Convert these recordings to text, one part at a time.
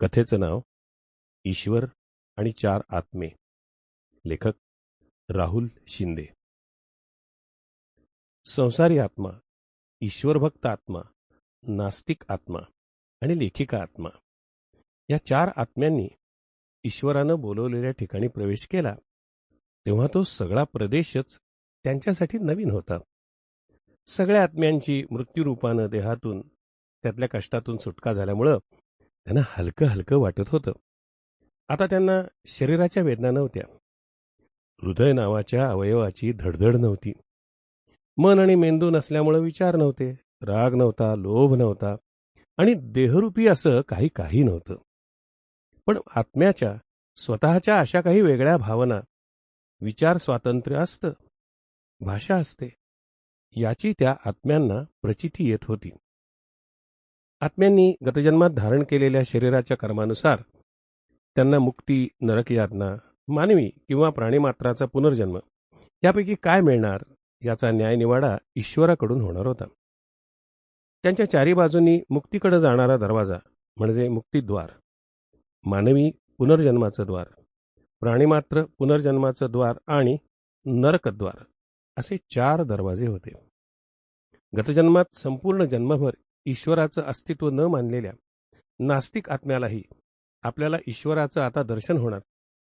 कथेचं नाव ईश्वर आणि चार आत्मे. लेखक राहुल शिंदे. संसारी आत्मा ईश्वरभक्त आत्मा नास्तिक आत्मा आणि लेखिका आत्मा. या चार आत्म्यांनी ईश्वरानं बोलवलेल्या ठिकाणी प्रवेश केला तेव्हा तो सगळा प्रदेशच त्यांच्यासाठी नवीन होता. सगळ्या आत्म्यांची मृत्यूरूपानं देहातून त्यातल्या कष्टातून सुटका झाल्यामुळं त्यांना हलकं हलकं वाटत होतं. आता त्यांना शरीराच्या वेदना नव्हत्या. हृदय नावाच्या अवयवाची धडधड नव्हती. मन आणि मेंदू नसल्यामुळं विचार नव्हते राग नव्हता लोभ नव्हता आणि देहरूपी असं काही काही नव्हतं. पण आत्म्याच्या स्वतःच्या अशा काही वेगळ्या भावना विचार स्वातंत्र्य असतं भाषा असते याची त्या आत्म्यांना प्रचिती येत होती. आत्म्यांनी गतजन्मात धारण केलेल्या शरीराच्या कर्मानुसार त्यांना मुक्ती नरक यातना मानवी किंवा प्राणीमात्राचा पुनर्जन्म यापैकी काय मिळणार याचा न्यायनिवाडा ईश्वराकडून होणार होता. त्यांच्या चारी बाजूंनी मुक्तीकडे जाणारा दरवाजा म्हणजे मुक्तीद्वार. मानवी पुनर्जन्माचं द्वार प्राणीमात्र पुनर्जन्माचं द्वार आणि नरकद्वार असे चार दरवाजे होते. गतजन्मात संपूर्ण जन्मभर ईश्वराचं अस्तित्व न मानलेल्या नास्तिक आत्म्यालाही आपल्याला ईश्वराचं आता दर्शन होणार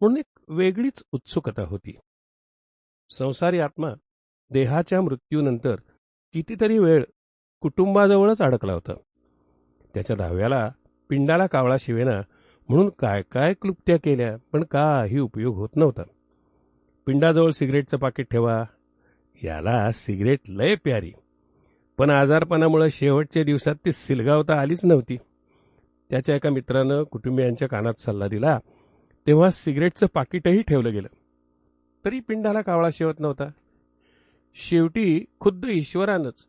म्हणून एक वेगळीच उत्सुकता होती. संसारी आत्मा देहाच्या मृत्यूनंतर कितीतरी वेळ कुटुंबाजवळच अडकला होता. त्याच्या दहाव्याला पिंडाला कावळा शिवेना म्हणून काय काय क्लुप्त्या केल्या पण काही उपयोग होत नव्हता. पिंडाजवळ सिगरेटचं पाकिट ठेवा याला सिगरेट लय प्यारी. पण आजारपणामुळे शेवटच्या दिवसात ती सिलगावता आलीच नव्हती. त्याच्या एका मित्रानं कुटुंबियांच्या कानात सल्ला दिला. तेव्हा सिगरेटचं पाकिटही ठेवलं गेलं. तरी पिंडाला कावळा शेवत नव्हता. शेवटी खुद्द ईश्वरानंच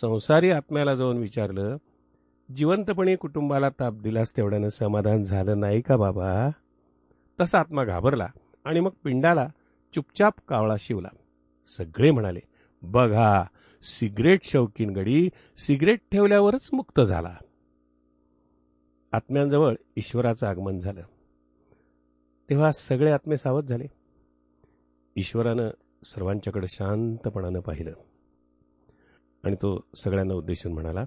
संसारी आत्म्याला जाऊन विचारलं जिवंतपणे कुटुंबाला ताप दिलास तेवढ्यानं समाधान झालं नाही का बाबा? तसा आत्मा घाबरला आणि मग पिंडाला चुपचाप कावळा शिवला. सगळे म्हणाले बघा सिगरेट शौकीनगडी सिगरेट ठेवल्यावरच मुक्त झाला. आत्म्यांजवळ ईश्वराचं आगमन झालं. तेव्हा सगळे आत्मे सावध झाले. ईश्वरानं सर्वांच्याकडे शांतपणानं पाहिलं. आणि तो सगळ्यांना उद्देशून म्हणाला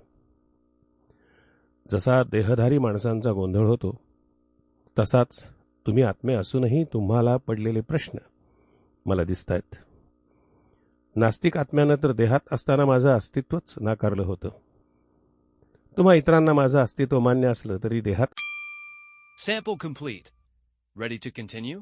जसा देहधारी माणसांचा गोंधळ होतो तसाच तुम्ही आत्मे असूनही तुम्हाला पडलेले प्रश्न मला दिसत आहेत नास्तिक आत्म्यानं तर देहात असताना माझं अस्तित्वच नाकारलं होतं. तुम्हा इतरांना माझं अस्तित्व मान्य असलं तरी देहात sample complete ready to continue